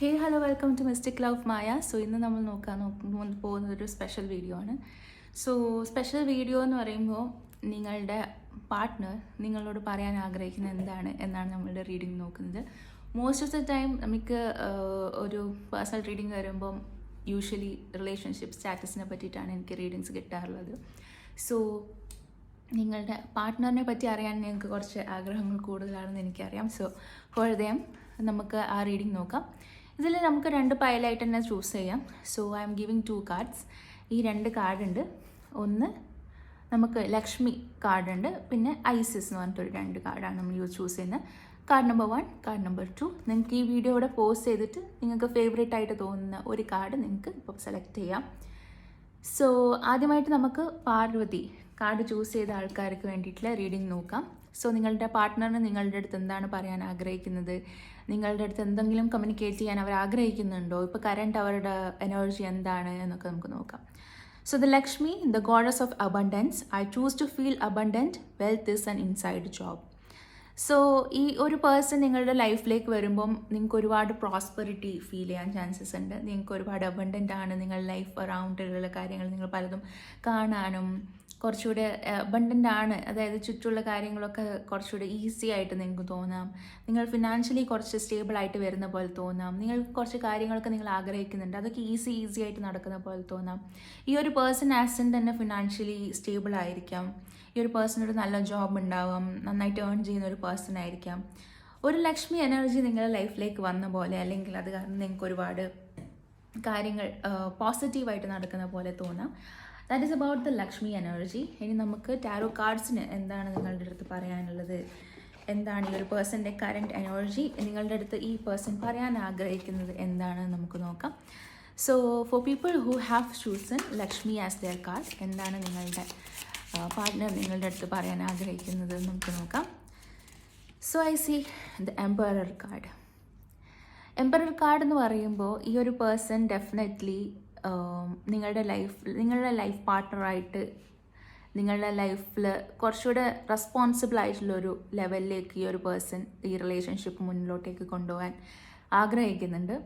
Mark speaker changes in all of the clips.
Speaker 1: Hey hello welcome to mystic love Maya so ഇന്ന് നമ്മൾ നോക്കാൻ പോകുന്നത് ഒരു സ്പെഷ്യൽ വീഡിയോ ആണ്. സോ സ്പെഷ്യൽ വീഡിയോ എന്ന് പറയുമ്പോൾ നിങ്ങളുടെ പാർട്ട്ണർ നിങ്ങളോട് പറയാൻ ആഗ്രഹിക്കുന്ന എന്താണ് എന്നാണ് നമ്മളുടെ റീഡിംഗ് നോക്കുന്നത്. മോസ്റ്റ് ഓഫ് ദ ടൈം നമുക്ക് ഒരു പേഴ്സണൽ റീഡിംഗ് വരുമ്പം യൂഷ്വലി റിലേഷൻഷിപ്പ് സ്റ്റാറ്റസിനെ പറ്റിയിട്ടാണ് എനിക്ക് റീഡിങ്സ് കിട്ടാറുള്ളത്. സോ നിങ്ങളുടെ പാർട്ട്ണറിനെ പറ്റി അറിയാൻ നിങ്ങൾക്ക് കുറച്ച് ആഗ്രഹങ്ങൾ കൂടുതലാണെന്ന് എനിക്കറിയാം. സോ ഫോർ ദം നമുക്ക് ആ റീഡിംഗ് നോക്കാം. ഇതിൽ നമുക്ക് രണ്ട് പയലായിട്ട് തന്നെ ചൂസ് ചെയ്യാം. So I'm giving two cards ഈ രണ്ട് കാർഡുണ്ട് ഒന്ന് നമുക്ക് ലക്ഷ്മി കാർഡുണ്ട് പിന്നെ ഐസിസ് എന്ന് പറഞ്ഞിട്ടൊരു രണ്ട് കാർഡാണ് നമ്മൾ യൂസ് ചൂസ് ചെയ്യുന്നത്. Card number one card number two നിങ്ങൾക്ക് ഈ വീഡിയോ ഇവിടെ പോസ്റ്റ് ചെയ്തിട്ട് നിങ്ങൾക്ക് ഫേവറേറ്റ് ആയിട്ട് തോന്നുന്ന ഒരു കാർഡ് നിങ്ങൾക്ക് ഇപ്പോൾ സെലക്ട് ചെയ്യാം. സോ ആദ്യമായിട്ട് നമുക്ക് പാർവതി കാർഡ് ചൂസ് ചെയ്ത ആൾക്കാർക്ക് വേണ്ടിയിട്ടുള്ള റീഡിംഗ് നോക്കാം. സോ നിങ്ങളുടെ പാർട്ട്ണറിന് നിങ്ങളുടെ അടുത്ത് എന്താണ് പറയാൻ ആഗ്രഹിക്കുന്നത്? നിങ്ങളുടെ അടുത്ത് എന്തെങ്കിലും കമ്മ്യൂണിക്കേറ്റ് ചെയ്യാൻ അവർ ആഗ്രഹിക്കുന്നുണ്ടോ? ഇപ്പോൾ കറണ്ട് അവരുടെ എനർജി എന്താണ് എന്നൊക്കെ നമുക്ക് നോക്കാം. So the Lakshmi the goddess of abundance I choose to feel abundant wealth is an inside job so ഈ ഒരു പേഴ്സൺ നിങ്ങളുടെ ലൈഫിലേക്ക് വരുമ്പം നിങ്ങൾക്ക് ഒരുപാട് പ്രോസ്പെറിറ്റി ഫീൽ ചെയ്യാൻ ചാൻസസ് ഉണ്ട്. നിങ്ങൾക്ക് ഒരുപാട് അബണ്ടന്റ് ആണ് നിങ്ങളുടെ ലൈഫ് അറൗണ്ടിലുള്ള കാര്യങ്ങൾ നിങ്ങൾ പലതും കാണാനും കുറച്ചുകൂടെ അബണ്ടന്റ് ആണ്. അതായത് ചുറ്റുള്ള കാര്യങ്ങളൊക്കെ കുറച്ചുകൂടെ ഈസി ആയിട്ട് നിങ്ങൾക്ക് തോന്നാം. നിങ്ങൾ ഫിനാൻഷ്യലി കുറച്ച് സ്റ്റേബിൾ ആയിട്ട് വരുന്ന പോലെ തോന്നാം. നിങ്ങൾ കുറച്ച് കാര്യങ്ങളൊക്കെ നിങ്ങൾ ആഗ്രഹിക്കുന്നുണ്ട്. അതൊക്കെ ഈസി ഈസി ആയിട്ട് നടക്കുന്ന പോലെ തോന്നാം. ഈ ഒരു പേഴ്സൺ ആസിൻ തന്നെ ഫിനാൻഷ്യലി സ്റ്റേബിൾ ആയിരിക്കാം. ഈ ഒരു പേഴ്സണൊരു നല്ല ജോബ് ഉണ്ടാവാം. നന്നായിട്ട് ഏൺ ചെയ്യുന്ന ഒരു പേഴ്സൺ ആയിരിക്കാം. ഒരു ലക്ഷ്മി എനർജി നിങ്ങളുടെ ലൈഫിലേക്ക് വന്ന പോലെ അല്ലെങ്കിൽ അത് കാരണം നിങ്ങൾക്ക് ഒരുപാട് കാര്യങ്ങൾ പോസിറ്റീവായിട്ട് നടക്കുന്ന പോലെ തോന്നാം. That is about the Lakshmi energy ഇനി നമുക്ക് ടാരോ കാർഡ്സിന് എന്താണ് നിങ്ങളുടെ അടുത്ത് പറയാനുള്ളത്? എന്താണ് ഈ ഒരു പേഴ്സന്റെ കറന്റ് എനർജി നിങ്ങളുടെ അടുത്ത് ഈ പേഴ്സൺ പറയാൻ ആഗ്രഹിക്കുന്നത് എന്താണ് നമുക്ക് നോക്കാം. So for people who have chosen Lakshmi as their card എന്താണ് നിങ്ങളുടെ പാർട്ട്ണർ നിങ്ങളുടെ അടുത്ത് പറയാൻ ആഗ്രഹിക്കുന്നത് നമുക്ക് നോക്കാം. So I see the emperor card emperor card എന്ന് പറയുമ്പോൾ ഈ ഒരു പേഴ്സൺ ഡെഫിനറ്റ്ലി നിങ്ങളുടെ ലൈഫ് നിങ്ങളുടെ ലൈഫ് പാർട്ട്ണറായിട്ട് നിങ്ങളുടെ ലൈഫിൽ കുറച്ചുകൂടെ റെസ്പോൺസിബിൾ ആയിട്ടുള്ളൊരു ലെവലിലേക്ക് ഈ ഒരു പേഴ്സൺ ഈ റിലേഷൻഷിപ്പ് മുന്നിലോട്ടേക്ക് കൊണ്ടുപോകാൻ ആഗ്രഹിക്കുന്നുണ്ട്.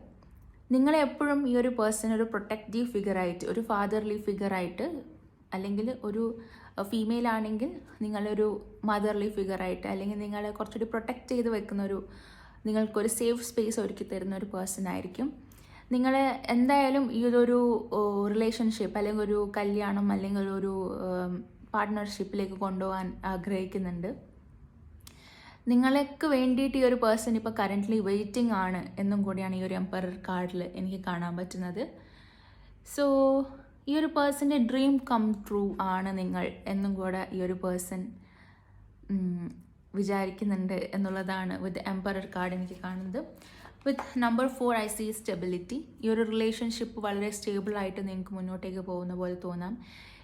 Speaker 1: നിങ്ങളെ എപ്പോഴും ഈ ഒരു പേഴ്സൺ ഒരു പ്രൊട്ടക്റ്റീവ് ഫിഗറായിട്ട് ഒരു ഫാദർലി ഫിഗറായിട്ട് അല്ലെങ്കിൽ ഒരു ഫീമെയിൽ ആണെങ്കിൽ നിങ്ങളൊരു മദർലി ഫിഗറായിട്ട് അല്ലെങ്കിൽ നിങ്ങളെ കുറച്ചുകൂടി പ്രൊട്ടക്റ്റ് ചെയ്ത് വെക്കുന്ന ഒരു നിങ്ങൾക്കൊരു സേഫ് സ്പേസ് ഒരുക്കി തരുന്ന ഒരു പേഴ്സൺ ആയിരിക്കും. നിങ്ങളെ എന്തായാലും ഈ ഒരു റിലേഷൻഷിപ്പ് അല്ലെങ്കിൽ ഒരു കല്യാണം അല്ലെങ്കിൽ ഒരു പാർട്ട്ണർഷിപ്പിലേക്ക് കൊണ്ടുപോകാൻ ആഗ്രഹിക്കുന്നുണ്ട്. നിങ്ങൾക്ക് വേണ്ടിയിട്ട് ഈ ഒരു പേഴ്സൺ ഇപ്പോൾ കറന്റ്ലി വെയിറ്റിംഗ് ആണ് എന്നും കൂടിയാണ് ഈ ഒരു എംപറർ കാർഡിൽ എനിക്ക് കാണാൻ പറ്റുന്നത്. സോ ഈ ഒരു പേഴ്സന്റെ ഡ്രീം കം ട്രൂ ആണ് നിങ്ങൾ എന്നും കൂടെ ഈ ഒരു പേഴ്സൺ വിചാരിക്കുന്നുണ്ട് എന്നുള്ളതാണ് വിത്ത് എംപറർ കാർഡ് എനിക്ക് കാണുന്നത്. With number four I see stability ഈ ഒരു റിലേഷൻഷിപ്പ് വളരെ സ്റ്റേബിൾ ആയിട്ട് നിങ്ങൾക്ക് മുന്നോട്ടേക്ക് പോകുന്ന പോലെ തോന്നാം.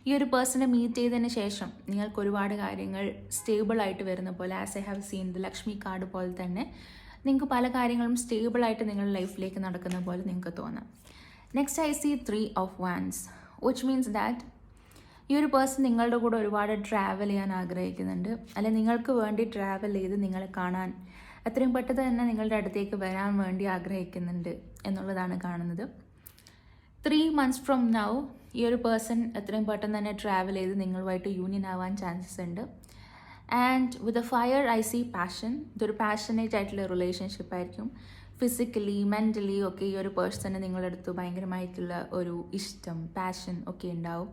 Speaker 1: ഈ ഒരു പേഴ്സണെ മീറ്റ് ചെയ്തതിന് ശേഷം നിങ്ങൾക്ക് ഒരുപാട് കാര്യങ്ങൾ സ്റ്റേബിൾ ആയിട്ട് വരുന്ന പോലെ as I have seen the Lakshmi card പോലെ തന്നെ നിങ്ങൾക്ക് പല കാര്യങ്ങളും സ്റ്റേബിൾ ആയിട്ട് നിങ്ങളുടെ ലൈഫിലേക്ക് നടക്കുന്ന പോലെ നിങ്ങൾക്ക് തോന്നാം. Next I see three of wands which means that ഈ ഒരു പേഴ്സൺ നിങ്ങളുടെ കൂടെ ഒരുപാട് ട്രാവൽ ചെയ്യാൻ ആഗ്രഹിക്കുന്നുണ്ട്. അല്ലെങ്കിൽ നിങ്ങൾക്ക് വേണ്ടി ട്രാവൽ ചെയ്ത് നിങ്ങളെ കാണാൻ എത്രയും പെട്ടെന്ന് തന്നെ നിങ്ങളുടെ അടുത്തേക്ക് വരാൻ വേണ്ടി ആഗ്രഹിക്കുന്നുണ്ട് എന്നുള്ളതാണ് കാണുന്നത്. ത്രീ മന്ത്സ് ഫ്രം നൗ ഈ ഒരു പേഴ്സൺ എത്രയും പെട്ടെന്ന് തന്നെ ട്രാവൽ ചെയ്ത് നിങ്ങളുമായിട്ട് യൂണിയൻ ആവാൻ ചാൻസസ് ഉണ്ട്. And with a fire I see passion ഇതൊരു പാഷനേറ്റ് ആയിട്ടുള്ള റിലേഷൻഷിപ്പ് ആയിരിക്കും. ഫിസിക്കലി മെന്റലി ഒക്കെ ഈ ഒരു പേഴ്സണ് നിങ്ങളുടെ അടുത്ത് ഭയങ്കരമായിട്ടുള്ള ഒരു ഇഷ്ടം പാഷൻ ഒക്കെ ഉണ്ടാവും.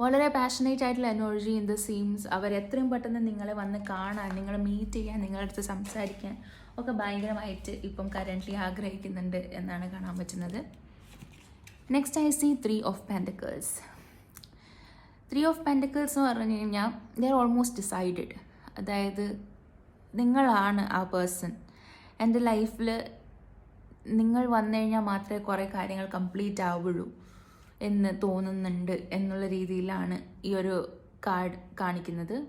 Speaker 1: വളരെ പാഷനേറ്റ് ആയിട്ടുള്ള എനർജി ഇൻ ദ സീംസ് അവർ എത്രയും പെട്ടെന്ന് നിങ്ങളെ വന്ന് കാണാൻ നിങ്ങളെ മീറ്റ് ചെയ്യാൻ നിങ്ങളുടെ അടുത്ത് സംസാരിക്കാൻ ഒക്കെ ഭയങ്കരമായിട്ട് ഇപ്പം കറന്റ്ലി ആഗ്രഹിക്കുന്നുണ്ട് എന്നാണ് കാണാൻ പറ്റുന്നത്. Next I see three of pentacles three of pentacles എന്ന് പറഞ്ഞു കഴിഞ്ഞാൽ ദർ ഓൾമോസ്റ്റ് ഡിസൈഡഡ് അതായത് നിങ്ങളാണ് ആ പേഴ്സൺ എന്റെ ലൈഫിൽ നിങ്ങൾ വന്നു കഴിഞ്ഞാൽ മാത്രമേ കുറേ കാര്യങ്ങൾ കംപ്ലീറ്റ് ആവുള്ളൂ. എന്ന് തോന്നുന്നുണ്ട് എന്നുള്ള രീതിയിലാണ് ഈ ഒരു കാർഡ് കാണിക്കുന്നത്.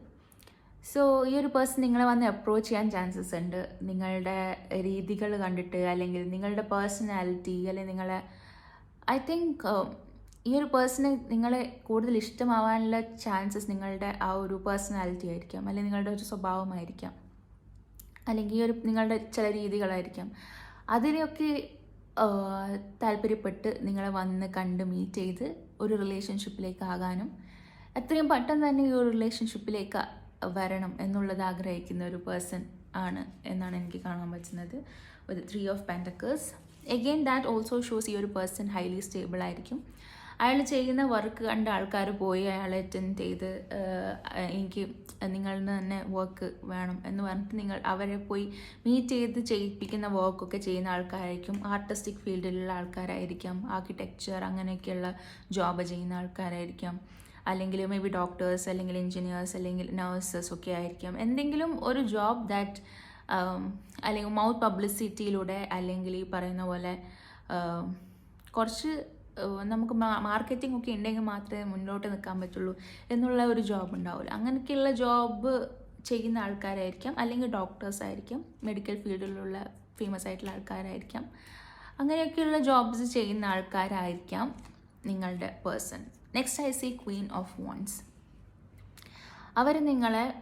Speaker 1: സോ ഈ ഒരു പേഴ്സൺ നിങ്ങളെ വന്ന് അപ്രോച്ച് ചെയ്യാൻ ചാൻസസ് ഉണ്ട്. നിങ്ങളുടെ രീതികൾ കണ്ടിട്ട് അല്ലെങ്കിൽ നിങ്ങളുടെ പേഴ്സണാലിറ്റി അല്ലെങ്കിൽ നിങ്ങളെ ഐ തിങ്ക് ഈ ഒരു പേഴ്സണ് നിങ്ങളെ കൂടുതൽ ഇഷ്ടമാവാനുള്ള ചാൻസസ് നിങ്ങളുടെ ആ ഒരു പേഴ്സണാലിറ്റി ആയിരിക്കാം. അല്ലെങ്കിൽ നിങ്ങളുടെ ഒരു സ്വഭാവമായിരിക്കാം. അല്ലെങ്കിൽ ഈ ഒരു നിങ്ങളുടെ ചില രീതികളായിരിക്കാം. അതിനെയൊക്കെ താല്പര്യപ്പെട്ട് നിങ്ങളെ വന്ന് കണ്ട് മീറ്റ് ചെയ്ത് ഒരു റിലേഷൻഷിപ്പിലേക്ക് ആകാനും എത്രയും പെട്ടെന്ന് തന്നെ ഈ ഒരു റിലേഷൻഷിപ്പിലേക്ക് വരണം എന്നുള്ളത് ആഗ്രഹിക്കുന്ന ഒരു പേഴ്സൺ ആണ് എന്നാണ് എനിക്ക് കാണാൻ പറ്റുന്നത്. ഒരു three of pentacles again that also shows ഈ ഒരു പേഴ്സൺ ഹൈലി സ്റ്റേബിൾ ആയിരിക്കും. അയാൾ ചെയ്യുന്ന വർക്ക് കണ്ട ആൾക്കാർ പോയി അയാളെ അറ്റൻഡ് ചെയ്ത് എനിക്ക് നിങ്ങളിൽ നിന്ന് തന്നെ വർക്ക് വേണം എന്ന് പറഞ്ഞിട്ട് നിങ്ങൾ അവരെ പോയി മീറ്റ് ചെയ്ത് ചെയ്യിപ്പിക്കുന്ന വർക്കൊക്കെ ചെയ്യുന്ന ആൾക്കാരായിരിക്കും. ആർട്ടിസ്റ്റിക് ഫീൽഡിലുള്ള ആൾക്കാരായിരിക്കാം. ആർക്കിടെക്ചർ അങ്ങനെയൊക്കെയുള്ള ജോബ് ചെയ്യുന്ന ആൾക്കാരായിരിക്കാം. അല്ലെങ്കിൽ മേ ബി ഡോക്ടേഴ്സ് അല്ലെങ്കിൽ എഞ്ചിനീയേഴ്സ് അല്ലെങ്കിൽ നഴ്സസ് ഒക്കെ ആയിരിക്കാം. എന്തെങ്കിലും ഒരു ജോബ് ദാറ്റ് അല്ലെങ്കിൽ മൗത്ത് പബ്ലിസിറ്റിയിലൂടെ അല്ലെങ്കിൽ ഈ പറയുന്ന പോലെ കുറച്ച് നമുക്ക് മാർക്കറ്റിംഗ് ഒക്കെ ഉണ്ടെങ്കിൽ മാത്രമേ മുന്നോട്ട് നിൽക്കാൻ പറ്റുള്ളൂ എന്നുള്ള ഒരു ജോബ് ഉണ്ടാവില്ല അങ്ങനെയൊക്കെയുള്ള ജോബ് ചെയ്യുന്ന ആൾക്കാരായിരിക്കാം. അല്ലെങ്കിൽ ഡോക്ടേഴ്സ് ആയിരിക്കാം. മെഡിക്കൽ ഫീൽഡിലുള്ള ഫേമസ് ആയിട്ടുള്ള ആൾക്കാരായിരിക്കാം. അങ്ങനെയൊക്കെയുള്ള ജോബ്സ് ചെയ്യുന്ന ആൾക്കാരായിരിക്കാം നിങ്ങളുടെ person next I see queen of wands അവർ നിങ്ങളെ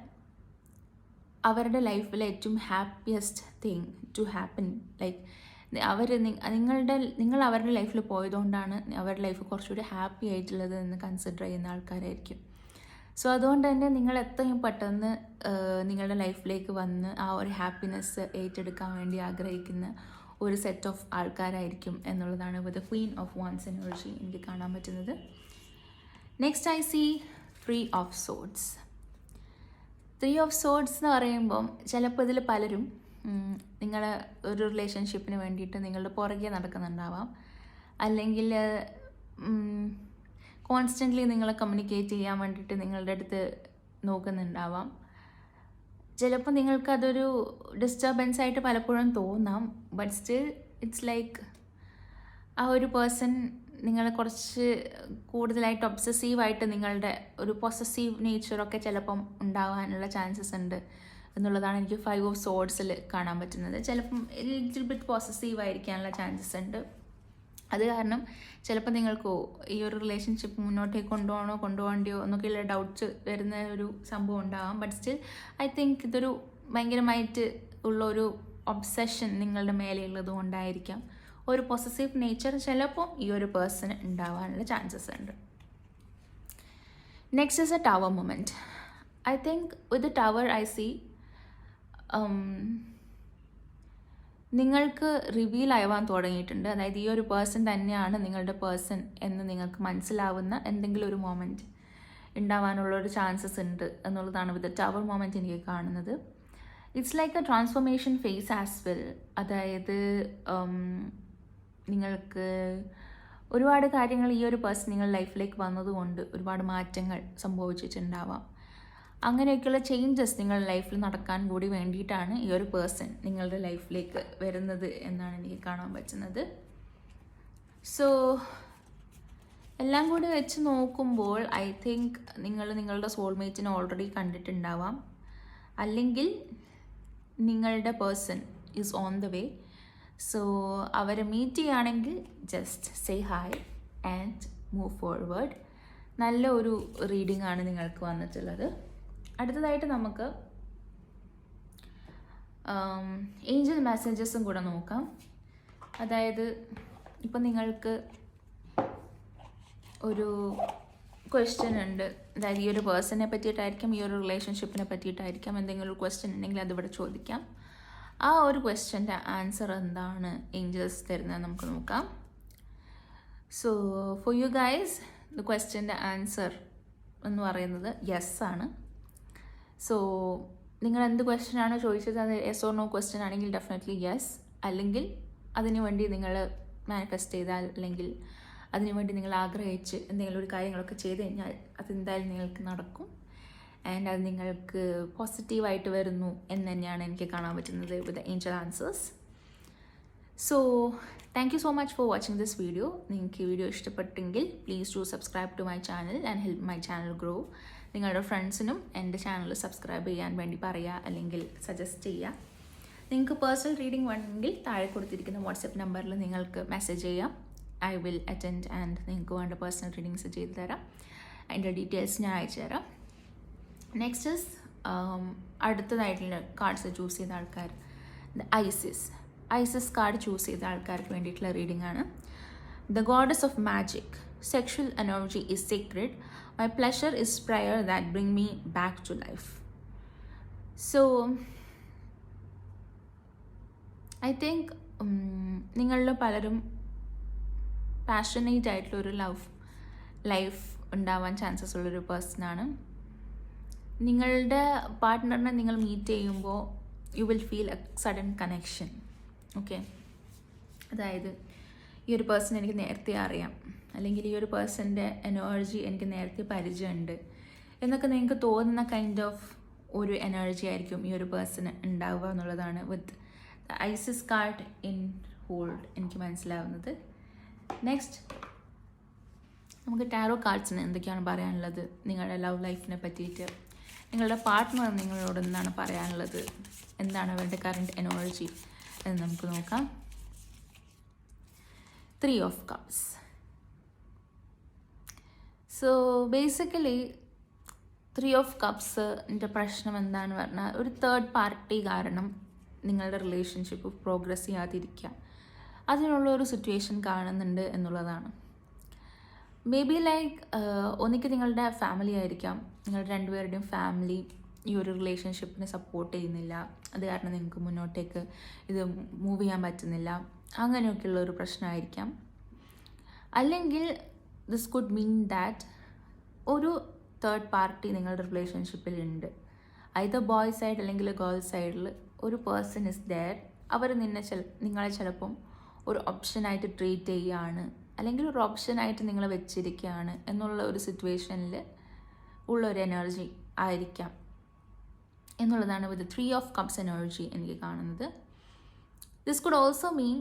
Speaker 1: അവരുടെ ലൈഫിലെ ഏറ്റവും happiest thing to happen like അവർ നിങ്ങളുടെ നിങ്ങൾ അവരുടെ ലൈഫിൽ പോയതുകൊണ്ടാണ് അവരുടെ ലൈഫ് കുറച്ചുകൂടി ഹാപ്പി ആയിട്ടുള്ളത് എന്ന് കൺസിഡർ ചെയ്യുന്ന ആൾക്കാരായിരിക്കും. സോ അതുകൊണ്ട് തന്നെ നിങ്ങൾ എത്രയും പെട്ടെന്ന് നിങ്ങളുടെ ലൈഫിലേക്ക് വന്ന് ആ ഒരു ഹാപ്പിനെസ് ഏറ്റെടുക്കാൻ വേണ്ടി ആഗ്രഹിക്കുന്ന ഒരു സെറ്റ് ഓഫ് ആൾക്കാരായിരിക്കും എന്നുള്ളതാണ് with queen of wands energy എനിക്ക് കാണാൻ പറ്റുന്നത്. Next I see three of swords three of swords എന്ന് പറയുമ്പം ചിലപ്പോൾ ഇതിൽ പലരും നിങ്ങൾ ഒരു റിലേഷൻഷിപ്പിന് വേണ്ടിയിട്ട് നിങ്ങളുടെ പുറകെ നടക്കുന്നുണ്ടാവാം. അല്ലെങ്കിൽ കോൺസ്റ്റന്റ്ലി നിങ്ങളെ കമ്മ്യൂണിക്കേറ്റ് ചെയ്യാൻ വേണ്ടിയിട്ട് നിങ്ങളുടെ അടുത്ത് നോക്കുന്നുണ്ടാവാം. ചിലപ്പോൾ നിങ്ങൾക്കതൊരു ഡിസ്റ്റർബൻസ് ആയിട്ട് പലപ്പോഴും തോന്നാം. ബട്ട് സ്റ്റിൽ ഇറ്റ്സ് ലൈക്ക് ആ ഒരു പേഴ്സൺ നിങ്ങളെ കുറച്ച് കൂടുതലായിട്ട് ഒബ്സസീവായിട്ട് നിങ്ങളുടെ ഒരു പൊസസീവ് നേച്ചറൊക്കെ ചിലപ്പം ഉണ്ടാകാനുള്ള ചാൻസസ് ഉണ്ട്. എന്നുള്ളതാണ് എനിക്ക് ഫൈവ് ഓഫ് സോഡ്സിൽ കാണാൻ പറ്റുന്നത്. ചിലപ്പം ലിറ്റിൽ ബിറ്റ് പോസസീവ് ആയിരിക്കാനുള്ള ചാൻസസ് ഉണ്ട്. അത് കാരണം ചിലപ്പോൾ നിങ്ങൾക്ക് ഈ ഒരു റിലേഷൻഷിപ്പ് മുന്നോട്ടേക്ക് കൊണ്ടുപോകണോ കൊണ്ടുപോകണ്ടയോ എന്നൊക്കെയുള്ള ഡൗട്ട്സ് വരുന്ന ഒരു സംഭവം ഉണ്ടാവാം. ബട്ട് സ്റ്റിൽ ഐ തിങ്ക് ഇതൊരു ഭയങ്കരമായിട്ട് ഉള്ള ഒരു ഒബ്സഷൻ നിങ്ങളുടെ മേലെയുള്ളത് കൊണ്ടായിരിക്കാം. ഒരു പോസിറ്റീവ് നേച്ചർ ചിലപ്പോൾ ഈ ഒരു പേഴ്സൺ ഉണ്ടാവാനുള്ള ചാൻസസ് ഉണ്ട്. Next is a tower moment I think with tower I see നിങ്ങൾക്ക് റിവീൽ ആവാൻ തുടങ്ങിയിട്ടുണ്ട്. അതായത് ഈ ഒരു പേഴ്സൺ തന്നെയാണ് നിങ്ങളുടെ പേഴ്സൺ എന്ന് നിങ്ങൾക്ക് മനസ്സിലാവുന്ന എന്തെങ്കിലും ഒരു മൊമെന്റ് ഉണ്ടാവാനുള്ള ഒരു ചാൻസസ് ഉണ്ട് എന്നുള്ളതാണ് വിത്ത് ടവർ മൊമെന്റ് എനിക്ക് കാണുന്നത്. It's like a transformation phase as well അതായത് നിങ്ങൾക്ക് ഒരുപാട് കാര്യങ്ങൾ ഈ ഒരു പേഴ്സൺ നിങ്ങളുടെ ലൈഫിലേക്ക് വന്നതുകൊണ്ട് ഒരുപാട് മാറ്റങ്ങൾ സംഭവിച്ചിട്ടുണ്ടാവാം. അങ്ങനെയൊക്കെയുള്ള ചേഞ്ചസ് നിങ്ങളുടെ ലൈഫിൽ നടക്കാൻ കൂടി വേണ്ടിയിട്ടാണ് ഈ ഒരു പേഴ്സൺ നിങ്ങളുടെ ലൈഫിലേക്ക് വരുന്നത് എന്നാണ് എനിക്ക് കാണാൻ പറ്റുന്നത്. സോ എല്ലാം കൂടി വെച്ച് നോക്കുമ്പോൾ ഐ തിങ്ക് നിങ്ങൾ നിങ്ങളുടെ സോൾമേറ്റിനെ ഓൾറെഡി കണ്ടിട്ടുണ്ടാവാം. അല്ലെങ്കിൽ നിങ്ങളുടെ person is on the way so അവരെ മീറ്റ് ചെയ്യുകയാണെങ്കിൽ just say hi and move forward നല്ല ഒരു റീഡിംഗ് ആണ് നിങ്ങൾക്ക് വന്നിട്ടുള്ളത്. അടുത്തതായിട്ട് നമുക്ക് ഏഞ്ചൽ മെസ്സേജസും കൂടെ നോക്കാം. അതായത് ഇപ്പം നിങ്ങൾക്ക് ഒരു ക്വസ്റ്റ്യൻ ഉണ്ട്. അതായത് ഈ ഒരു പേഴ്സണെ പറ്റിയിട്ടായിരിക്കാം ഈ ഒരു റിലേഷൻഷിപ്പിനെ പറ്റിയിട്ടായിരിക്കാം എന്തെങ്കിലും ഒരു ക്വസ്റ്റ്യൻ ഉണ്ടെങ്കിൽ അതിവിടെ ചോദിക്കാം. ആ ഒരു ക്വസ്റ്റ്യന്റെ ആൻസർ എന്താണ് ഏഞ്ചൽസ് തരുന്നത് നമുക്ക് നോക്കാം. So for you guys the ക്വസ്റ്റ്യന്റെ answer എന്ന് പറയുന്നത് യെസ് ആണ്. സോ നിങ്ങൾ എന്ത് ക്വസ്റ്റ്യൻ ആണോ ചോദിച്ചത് അത് യെസ് ഓർ നോ ക്വസ്റ്റ്യൻ ആണെങ്കിൽ ഡെഫിനറ്റ്ലി യെസ് അല്ലെങ്കിൽ അതിനു വേണ്ടി നിങ്ങൾ മാനിഫെസ്റ്റ് ചെയ്താൽ അല്ലെങ്കിൽ അതിനു വേണ്ടി നിങ്ങൾ ആഗ്രഹിച്ച് എന്തെങ്കിലും ഒരു കാര്യങ്ങളൊക്കെ ചെയ്ത് കഴിഞ്ഞാൽ അതെന്തായാലും നിങ്ങൾക്ക് നടക്കും. ആൻഡ് അത് നിങ്ങൾക്ക് പോസിറ്റീവായിട്ട് വരുന്നു എന്ന് തന്നെയാണ് എനിക്ക് കാണാൻ പറ്റുന്നത് with angel answers so thank you so much for watching this video നിങ്ങൾക്ക് ഈ വീഡിയോ ഇഷ്ടപ്പെട്ടെങ്കിൽ please do subscribe to my channel and help my channel grow നിങ്ങളുടെ ഫ്രണ്ട്സിനും എന്റെ ചാനൽ സബ്സ്ക്രൈബ് ചെയ്യാൻ വേണ്ടി പറയുക അല്ലെങ്കിൽ സജസ്റ്റ് ചെയ്യുക. നിങ്ങൾക്ക് പേഴ്സണൽ റീഡിംഗ് വേണമെങ്കിൽ താഴെ കൊടുത്തിരിക്കുന്ന വാട്സപ്പ് നമ്പറിൽ നിങ്ങൾക്ക് മെസ്സേജ് ചെയ്യാം. ഐ വിൽ അറ്റൻഡ് ആൻഡ് നിങ്ങൾക്ക് വേണ്ട പേഴ്സണൽ റീഡിങ്സ് ചെയ്തു തരാം. അതിന്റെ ഡീറ്റെയിൽസ് ഞാൻ അയച്ചു തരാം. നെക്സ്റ്റ് ഇസ് അടുത്തതായിട്ടുള്ള കാർഡ്സ് ചൂസ് ചെയ്ത ആൾക്കാർ. ഐസിസ് ഐസിസ് കാർഡ് ചൂസ് ചെയ്ത ആൾക്കാർക്ക് വേണ്ടിയിട്ടുള്ള റീഡിംഗ് ആണ്. The goddess of magic sexual energy is sacred my pleasure is prayer that bring me back to life. So, I think നിങ്ങളിൽ പലരും പാഷനേറ്റ് ആയിട്ടുള്ളൊരു ലവ് ലൈഫ് ഉണ്ടാവാൻ ചാൻസസ് ഉള്ളൊരു പേഴ്സണാണ് നിങ്ങളുടെ പാർട്ട്ണറിനെ നിങ്ങൾ മീറ്റ് ചെയ്യുമ്പോൾ you will feel a sudden connection okay അതായത് ഈ ഒരു പേഴ്സൺ എനിക്ക് നേരത്തെ അറിയാം. അല്ലെങ്കിൽ ഈ ഒരു പേഴ്സന്റെ എനർജി എനിക്ക് നേരത്തെ പരിചയമുണ്ട്. എന്നൊക്കെ നിങ്ങൾക്ക് തോന്നുന്ന കൈൻഡ് ഓഫ് ഒരു എനർജി ആയിരിക്കും ഈ ഒരു പേഴ്സണ് ഉണ്ടാവുക എന്നുള്ളതാണ് with Isis card in hold എനിക്ക് മനസ്സിലാവുന്നത്. നെക്സ്റ്റ് നമുക്ക് ടാരോ കാർഡ്സിന് എന്തൊക്കെയാണ് പറയാനുള്ളത്? നിങ്ങളുടെ ലവ് ലൈഫിനെ പറ്റിയിട്ട്. നിങ്ങളുടെ പാർട്ട്ണർ നിങ്ങളോട് എന്താണ് പറയാനുള്ളത്? എന്താണ് അവരുടെ കറണ്ട് എനർജി എന്ന് നമുക്ക് നോക്കാം. Three of cups so basically three of കപ്സിന്റെ പ്രശ്നം എന്താന്ന് പറഞ്ഞാൽ ഒരു തേർഡ് പാർട്ടി കാരണം നിങ്ങളുടെ റിലേഷൻഷിപ്പ് പ്രോഗ്രസ് ചെയ്യാതിരിക്കുക. അതിനുള്ള ഒരു സിറ്റുവേഷൻ കാണുന്നുണ്ട് എന്നുള്ളതാണ്. മേ ബി ലൈക്ക് ഒന്നിക്ക് നിങ്ങളുടെ ഫാമിലി ആയിരിക്കാം. നിങ്ങളുടെ രണ്ടുപേരുടെയും ഫാമിലി ഈ ഒരു റിലേഷൻഷിപ്പിനെ സപ്പോർട്ട് ചെയ്യുന്നില്ല. അത് കാരണം നിങ്ങൾക്ക് മുന്നോട്ടേക്ക് ഇത് മൂവ് ചെയ്യാൻ പറ്റുന്നില്ല. അങ്ങനെയൊക്കെയുള്ള ഒരു പ്രശ്നമായിരിക്കാം. അല്ലെങ്കിൽ ദിസ് കുഡ് മീൻ ദാറ്റ് ഒരു തേർഡ് പാർട്ടി നിങ്ങളുടെ റിലേഷൻഷിപ്പിൽ ഉണ്ട്. ഐദർ ബോയ് സൈഡ് അല്ലെങ്കിൽ ഗേൾ സൈഡിൽ ഒരു പേഴ്സൺ ഇസ് ദയർ അവർ നിന്നെ ചില നിങ്ങളെ ചിലപ്പം ഒരു ഓപ്ഷനായിട്ട് ട്രീറ്റ് ചെയ്യുകയാണ് അല്ലെങ്കിൽ ഒരു ഓപ്ഷനായിട്ട് നിങ്ങളെ വെച്ചിരിക്കുകയാണ് എന്നുള്ള ഒരു സിറ്റുവേഷനിൽ ഉള്ള ഒരു എനർജി ആയിരിക്കാം. എന്നുള്ളതാണ് with three of cups energy എനിക്ക് കാണുന്നത്. ദിസ് കുഡ് ഓൾസോ മീൻ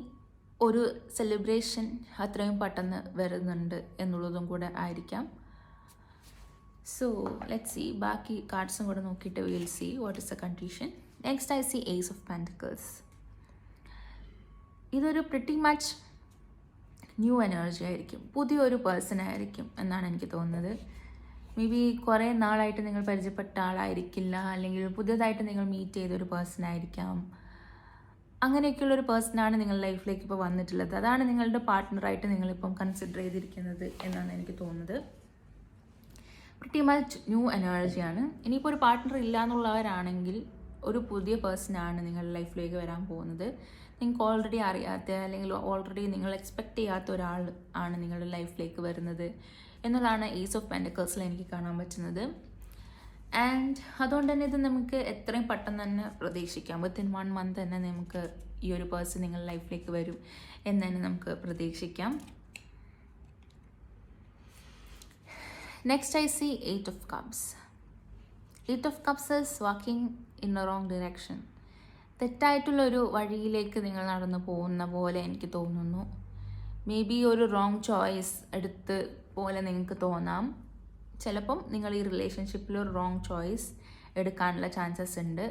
Speaker 1: ഒരു സെലിബ്രേഷൻ അത്രയും പെട്ടെന്ന് വരുന്നുണ്ട് എന്നുള്ളതും കൂടെ ആയിരിക്കാം. സോ ലെറ്റ് സി ബാക്കി കാർഡ്സും കൂടെ നോക്കിയിട്ട് will see what is a condition next I see ace of pentacles ഇതൊരു പ്രിട്ടി മച്ച് ന്യൂ എനർജി ആയിരിക്കും. പുതിയൊരു പേഴ്സൺ ആയിരിക്കും എന്നാണ് എനിക്ക് തോന്നുന്നത്. മേ ബി കുറേ നാളായിട്ട് നിങ്ങൾ പരിചയപ്പെട്ട ആളായിരിക്കില്ല അല്ലെങ്കിൽ പുതിയതായിട്ട് നിങ്ങൾ മീറ്റ് ചെയ്തൊരു പേഴ്സൺ ആയിരിക്കാം. അങ്ങനെയൊക്കെയുള്ള ഒരു പേഴ്സണാണ് നിങ്ങളുടെ ലൈഫിലേക്ക് ഇപ്പോൾ വന്നിട്ടുള്ളത്. അതാണ് നിങ്ങളുടെ പാർട്ട്ണറായിട്ട് നിങ്ങളിപ്പം കൺസിഡർ ചെയ്തിരിക്കുന്നത് എന്നാണ് എനിക്ക് തോന്നുന്നത്. പ്രിട്ടി മച്ച് ന്യൂ എനർജിയാണ് ഇനിയിപ്പോൾ ഒരു പാർട്ട്ണർ ഇല്ല എന്നുള്ളവരാണെങ്കിൽ ഒരു പുതിയ പേഴ്സണാണ് നിങ്ങളുടെ ലൈഫിലേക്ക് വരാൻ പോകുന്നത്. നിങ്ങൾക്ക് ഓൾറെഡി അറിയാത്ത അല്ലെങ്കിൽ ഓൾറെഡി നിങ്ങൾ എക്സ്പെക്റ്റ് ചെയ്യാത്ത ഒരാൾ ആണ് നിങ്ങളുടെ ലൈഫിലേക്ക് വരുന്നത്. എന്നുള്ളതാണ് ഈസ് ഓഫ് പെൻഡക്കേഴ്സിൽ എനിക്ക് കാണാൻ പറ്റുന്നത്. ആൻഡ് അതുകൊണ്ട് തന്നെ ഇത് നമുക്ക് എത്രയും പെട്ടെന്ന് തന്നെ പ്രതീക്ഷിക്കാം. വിത്തിൻ വൺ മന്ത് തന്നെ നമുക്ക് ഈ ഒരു പേഴ്സൺ നിങ്ങളുടെ ലൈഫിലേക്ക് വരും എന്ന് തന്നെ നമുക്ക് പ്രതീക്ഷിക്കാം. Next I see eight of cups eight of cups is walking in a wrong direction തെറ്റായിട്ടുള്ളൊരു വഴിയിലേക്ക് നിങ്ങൾ നടന്നു പോകുന്ന പോലെ എനിക്ക് തോന്നുന്നു. മേ ബി ഒരു റോങ് ചോയ്സ് എടുത്ത് പോലെ നിങ്ങൾക്ക് തോന്നാം. ചിലപ്പം നിങ്ങൾ ഈ റിലേഷൻഷിപ്പിൽ ഒരു റോങ് ചോയ്സ് എടുക്കാനുള്ള ചാൻസസ് ഉണ്ട്.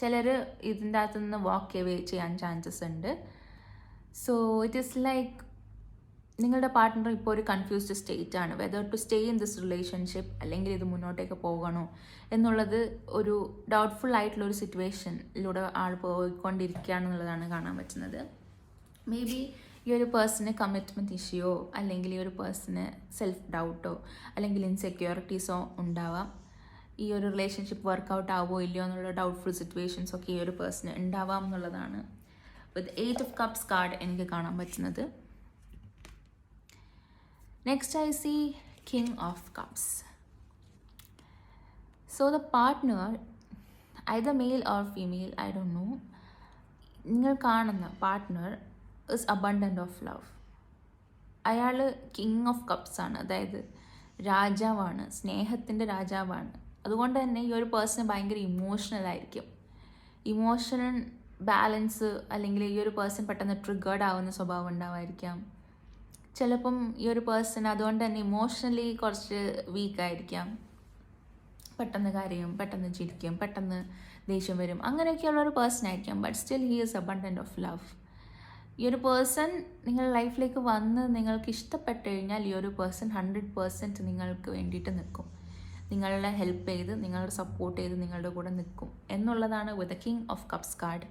Speaker 1: ചിലർ ഇതിന്റെ അകത്തു നിന്ന് വാക്ക് അവേ ചെയ്യാൻ ചാൻസസ് ഉണ്ട്. സോ ഇറ്റ് ഈസ് ലൈക്ക് നിങ്ങളുടെ പാർട്ട്ണർ ഇപ്പോൾ ഒരു കൺഫ്യൂസ്ഡ് സ്റ്റേറ്റ് ആണ്. Whether to stay in this relationship അല്ലെങ്കിൽ ഇത് മുന്നോട്ടേക്ക് പോകണോ എന്നുള്ളത് ഒരു ഡൗട്ട്ഫുൾ ആയിട്ടുള്ള ഒരു സിറ്റുവേഷനിലൂടെ ആൾ പോയിക്കൊണ്ടിരിക്കുകയാണെന്നുള്ളതാണ് കാണാൻ പറ്റുന്നത്. മേ ബി ഈ ഒരു പേഴ്സണ് കമ്മിറ്റ്മെന്റ് ഇഷ്യൂയോ അല്ലെങ്കിൽ ഈ ഒരു പേഴ്സണ് സെൽഫ് ഡൗട്ടോ അല്ലെങ്കിൽ ഇൻസെക്യൂരിറ്റീസോ ഉണ്ടാവാം. ഈ ഒരു റിലേഷൻഷിപ്പ് വർക്കൗട്ട് ആവുമോ ഇല്ലയോ എന്നുള്ള ഡൗട്ട്ഫുൾ സിറ്റുവേഷൻസ് ഒക്കെ ഈ ഒരു പേഴ്സണ് ഉണ്ടാവാം എന്നുള്ളതാണ്. With eight of cups card എനിക്ക് കാണാൻ പറ്റുന്നത്. Next I see king of cups so the partner I the male or female I Dr know നിങ്ങൾ കാണുന്ന partner is abundant of love അയാൾ കിങ് ഓഫ് കപ്സ് ആണ്. അതായത് രാജാവാണ്. സ്നേഹത്തിന്റെ രാജാവാണ്. അതുകൊണ്ട് തന്നെ ഈ ഒരു പേഴ്സൺ ഭയങ്കര ഇമോഷണൽ ആയിരിക്കും. ഇമോഷണൽ ബാലൻസ് അല്ലെങ്കിൽ ഈ ഒരു പേഴ്സൺ പെട്ടെന്ന് ട്രിഗേർഡ് ആവുന്ന സ്വഭാവം ഉണ്ടാവായിരിക്കാം ചിലപ്പം ഈ ഒരു പേഴ്സൺ അതുകൊണ്ട് തന്നെ ഇമോഷണലി കുറച്ച് വീക്കായിരിക്കാം പെട്ടെന്ന് കരയും പെട്ടെന്ന് ചിരിക്കും പെട്ടെന്ന് ദേഷ്യം വരും. അങ്ങനെയൊക്കെയുള്ള ഒരു പേഴ്സൺ ആയിരിക്കാം. But still he is abundant of love ഈ ഒരു പേഴ്സൺ നിങ്ങളുടെ ലൈഫിലേക്ക് വന്ന് നിങ്ങൾക്ക് ഇഷ്ടപ്പെട്ട് കഴിഞ്ഞാൽ ഈ ഒരു പേഴ്സൺ ഹൺഡ്രഡ് പേഴ്സന്റ് നിങ്ങൾക്ക് വേണ്ടിയിട്ട് നിൽക്കും. നിങ്ങളുടെ ഹെൽപ്പ് ചെയ്ത് നിങ്ങളുടെ സപ്പോർട്ട് ചെയ്ത് നിങ്ങളുടെ കൂടെ നിൽക്കും. എന്നുള്ളതാണ് with the king of cups card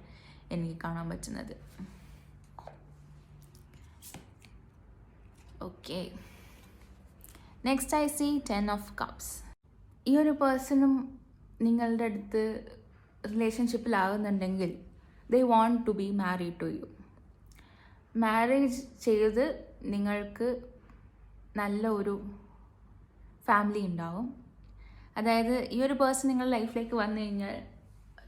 Speaker 1: എനിക്ക് കാണാൻ പറ്റുന്നത്. Okay next I see ten of cups ഈ ഒരു പേഴ്സണും നിങ്ങളുടെ അടുത്ത് റിലേഷൻഷിപ്പിലാകുന്നുണ്ടെങ്കിൽ they want to be married to you marriage ചെയ്ത് നിങ്ങൾക്ക് നല്ല ഒരു ഫാമിലി ഉണ്ടാവും. അതായത് ഈ ഒരു പേഴ്സൺ നിങ്ങളുടെ ലൈഫിലേക്ക് വന്നു കഴിഞ്ഞാൽ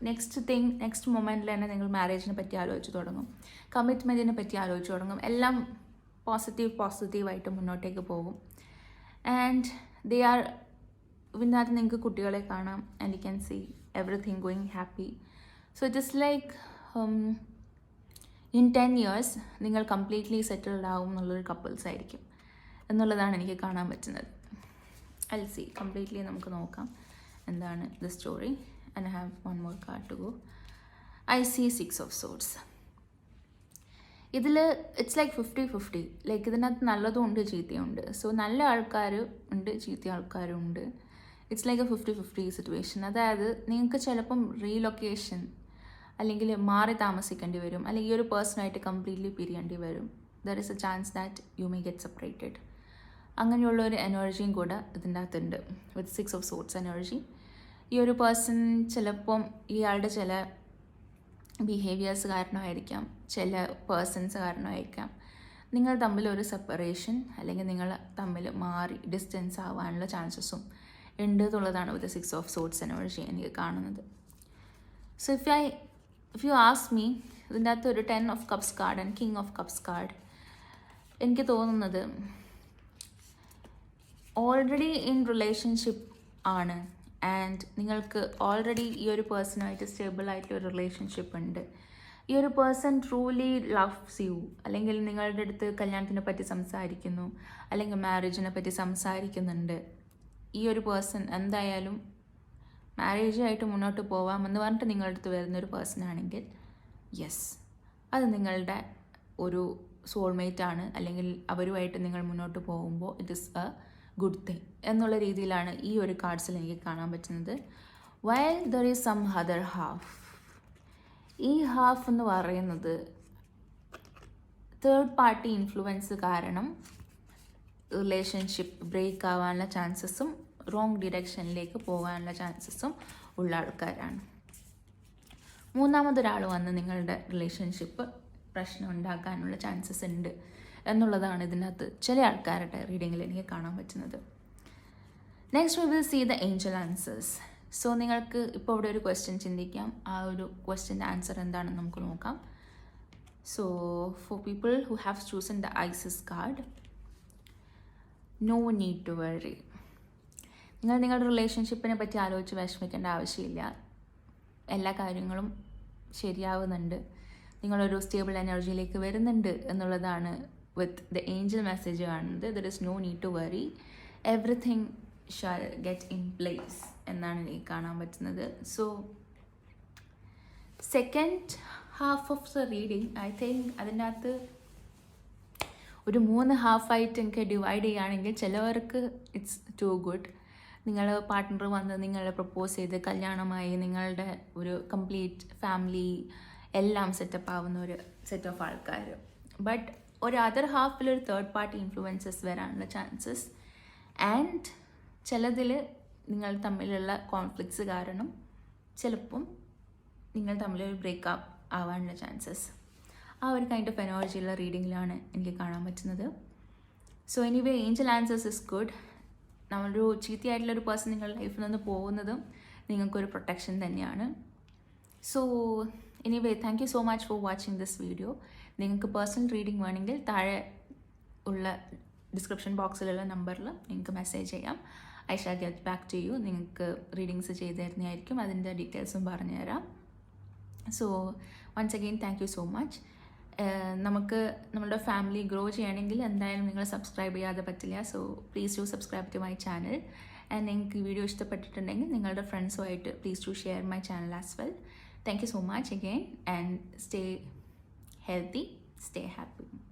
Speaker 1: നെക്സ്റ്റ് തിങ് നെക്സ്റ്റ് മൊമെന്റിൽ തന്നെ നിങ്ങൾ മാരേജിനെ പറ്റി ആലോചിച്ച് തുടങ്ങും. കമ്മിറ്റ്മെന്റിനെ പറ്റി ആലോചിച്ച് തുടങ്ങും. എല്ലാം പോസിറ്റീവ് പോസിറ്റീവായിട്ട് മുന്നോട്ടേക്ക് പോകും. ആൻഡ് ദേ ആർ ഇതിനകത്ത് നിങ്ങൾക്ക് കുട്ടികളെ കാണാം. And you can see everything going happy so just like in ten years നിങ്ങൾ കംപ്ലീറ്റ്ലി സെറ്റിൽഡ് ആവും എന്നുള്ളൊരു കപ്പിൾസ് ആയിരിക്കും. എന്നുള്ളതാണ് എനിക്ക് കാണാൻ പറ്റുന്നത്. ഐ സി കംപ്ലീറ്റ്ലി നമുക്ക് നോക്കാം എന്താണ് the story. And have one more card to go I see six of swords ഇതിൽ it's like fifty fifty like ഇതിനകത്ത് നല്ലതും ഉണ്ട് ചീത്തയും ഉണ്ട്. സോ നല്ല ആൾക്കാർ ഉണ്ട് ചീത്ത ആൾക്കാരും ഉണ്ട്. It's like a fifty fifty situation അതായത് നിങ്ങൾക്ക് ചിലപ്പം റീലൊക്കേഷൻ അല്ലെങ്കിൽ മാറി താമസിക്കേണ്ടി വരും അല്ലെങ്കിൽ ഈ ഒരു പേഴ്സണായിട്ട് കംപ്ലീറ്റ്ലി പിരിയേണ്ടി വരും. There is a chance that you may get separated അങ്ങനെയുള്ള ഒരു എനർജിയും കൂടെ ഇതിന്റെ അകത്തുണ്ട് with six of swords energy ഈ ഒരു പേഴ്സൺ ചിലപ്പം ഇയാളുടെ ചില ബിഹേവിയേഴ്സ് കാരണമായിരിക്കാം ചില പേഴ്സൺസ് കാരണമായിരിക്കാം. നിങ്ങൾ തമ്മിൽ ഒരു സെപ്പറേഷൻ അല്ലെങ്കിൽ നിങ്ങൾ തമ്മിൽ മാറി ഡിസ്റ്റൻസ് ആവാനുള്ള ചാൻസസും ഉണ്ട് എന്നുള്ളതാണ് with six of swords energy എനിക്ക് കാണുന്നത്. So if I if you ask me ഇതിന്റെ അകത്ത് ഒരു ten of cups card and king of cups card എനിക്ക് തോന്നുന്നത് ഓൾറെഡി ഇൻ റിലേഷൻഷിപ്പ് ആണ്. ആൻഡ് നിങ്ങൾക്ക് ഓൾറെഡി ഈ ഒരു പേഴ്സണായിട്ട് സ്റ്റേബിൾ ആയിട്ട് ഒരു റിലേഷൻഷിപ്പ് ഉണ്ട്. ഈ ഒരു പേഴ്സൺ ട്രൂലി ലവ്സ് യു അല്ലെങ്കിൽ നിങ്ങളുടെ അടുത്ത് കല്യാണത്തിനെ പറ്റി സംസാരിക്കുന്നു. അല്ലെങ്കിൽ മാരേജിനെ പറ്റി സംസാരിക്കുന്നുണ്ട്. ഈ ഒരു പേഴ്സൺ എന്തായാലും മാരേജായിട്ട് മുന്നോട്ട് പോവാമെന്ന് പറഞ്ഞിട്ട് നിങ്ങളുടെ അടുത്ത് വരുന്നൊരു പേഴ്സൺ ആണെങ്കിൽ യെസ് അത് നിങ്ങളുടെ ഒരു സോൾമേറ്റ് ആണ്. അല്ലെങ്കിൽ അവരുമായിട്ട് നിങ്ങൾ മുന്നോട്ട് പോകുമ്പോൾ it is a good thing എന്നുള്ള രീതിയിലാണ് ഈ ഒരു കാർഡ്സിൽ എനിക്ക് കാണാൻ പറ്റുന്നത്. While there is some other half ഈ ഹാഫ് എന്ന് പറയുന്നത് തേർഡ് പാർട്ടി ഇൻഫ്ലുവൻസ് കാരണം റിലേഷൻഷിപ്പ് ബ്രേക്ക് ആവാനുള്ള ചാൻസസും റോങ് ഡിറക്ഷനിലേക്ക് പോകാനുള്ള ചാൻസസും ഉള്ള ആൾക്കാരാണ്. മൂന്നാമതൊരാൾ വന്ന് നിങ്ങളുടെ റിലേഷൻഷിപ്പ് പ്രശ്നം ഉണ്ടാക്കാനുള്ള ചാൻസസ് ഉണ്ട് എന്നുള്ളതാണ് ഇതിനകത്ത് ചില ആൾക്കാരുടെ റീഡിങ്ങിൽ എനിക്ക് കാണാൻ പറ്റുന്നത്. Next we will see the angel answers so നിങ്ങൾക്ക് ഇപ്പോൾ ഇവിടെ ഒരു ക്വസ്റ്റ്യൻ ചിന്തിക്കാം. ആ ഒരു ക്വസ്റ്റ്യന്റെ ആൻസർ എന്താണെന്ന് നമുക്ക് നോക്കാം. So for people who have chosen the Isis card no need to worry നിങ്ങൾ നിങ്ങളുടെ റിലേഷൻഷിപ്പിനെ പറ്റി ആലോചിച്ച് വിഷമിക്കേണ്ട ആവശ്യമില്ല. എല്ലാ കാര്യങ്ങളും ശരിയാവുന്നുണ്ട്. നിങ്ങളൊരു സ്റ്റേബിൾ എനർജിയിലേക്ക് വരുന്നുണ്ട് എന്നുള്ളതാണ് വിത്ത് ദ ഏഞ്ചൽ മെസ്സേജ് കാണുന്നത്. There is no need to worry everything shall get in place എന്നാണ് എനിക്ക് കാണാൻ പറ്റുന്നത്. So second half of the reading I think അതിനകത്ത് ഒരു മൂന്ന് ഹാഫായിട്ട് എനിക്ക് ഡിവൈഡ് ചെയ്യുകയാണെങ്കിൽ ചിലവർക്ക് ഇറ്റ്സ് ടു ഗുഡ് നിങ്ങൾ പാർട്ട്ണർ വന്ന് നിങ്ങളെ പ്രപ്പോസ് ചെയ്ത് കല്യാണമായി നിങ്ങളുടെ ഒരു കംപ്ലീറ്റ് ഫാമിലി എല്ലാം സെറ്റപ്പ് ആവുന്ന ഒരു സെറ്റ് ഓഫ് ആൾക്കാർ ബട്ട് ഒരു അതർ ഹാഫിൽ ഒരു തേർഡ് പാർട്ടി ഇൻഫ്ലുവൻസസ് വരാനുള്ള ചാൻസസ് ആൻഡ് ചിലതിൽ നിങ്ങൾ തമ്മിലുള്ള കോൺഫ്ലിക്ട്സ് കാരണം ചിലപ്പം നിങ്ങൾ തമ്മിലൊരു ബ്രേക്കപ്പ് ആവാനുള്ള ചാൻസസ് ആ ഒരു കൈൻഡ് ഓഫ് എനർജിയുള്ള റീഡിങ്ങിലാണ് എനിക്ക് കാണാൻ പറ്റുന്നത്. So anyway angel answers is good നമ്മളൊരു ചീത്തയായിട്ടുള്ള ഒരു പേഴ്സൺ നിങ്ങളുടെ ലൈഫിൽ നിന്ന് പോകുന്നതും നിങ്ങൾക്കൊരു പ്രൊട്ടക്ഷൻ തന്നെയാണ്. So anyway thank you so much for watching this video നിങ്ങൾക്ക് പേഴ്സണൽ റീഡിംഗ് വേണമെങ്കിൽ താഴെ ഉള്ള ഡിസ്ക്രിപ്ഷൻ ബോക്സിലുള്ള നമ്പറിൽ നിങ്ങൾക്ക് മെസ്സേജ് ചെയ്യാം. I shall get back to you നിങ്ങൾക്ക് റീഡിങ്സ് ചെയ്ത് തരുന്നതായിരിക്കും. അതിന്റെ ഡീറ്റെയിൽസും പറഞ്ഞു തരാം so once again thank you so much നമുക്ക് നമ്മളുടെ ഫാമിലി ഗ്രോ ചെയ്യണമെങ്കിൽ എന്തായാലും നിങ്ങൾ സബ്സ്ക്രൈബ് ചെയ്യാതെ പറ്റില്ല. So please to subscribe to my channel and നിങ്ങൾക്ക് വീഡിയോ ഇഷ്ടപ്പെട്ടിട്ടുണ്ടെങ്കിൽ നിങ്ങളുടെ ഫ്രണ്ട്സുമായിട്ട് please to share my channel as well thank you so much again and stay healthy stay happy.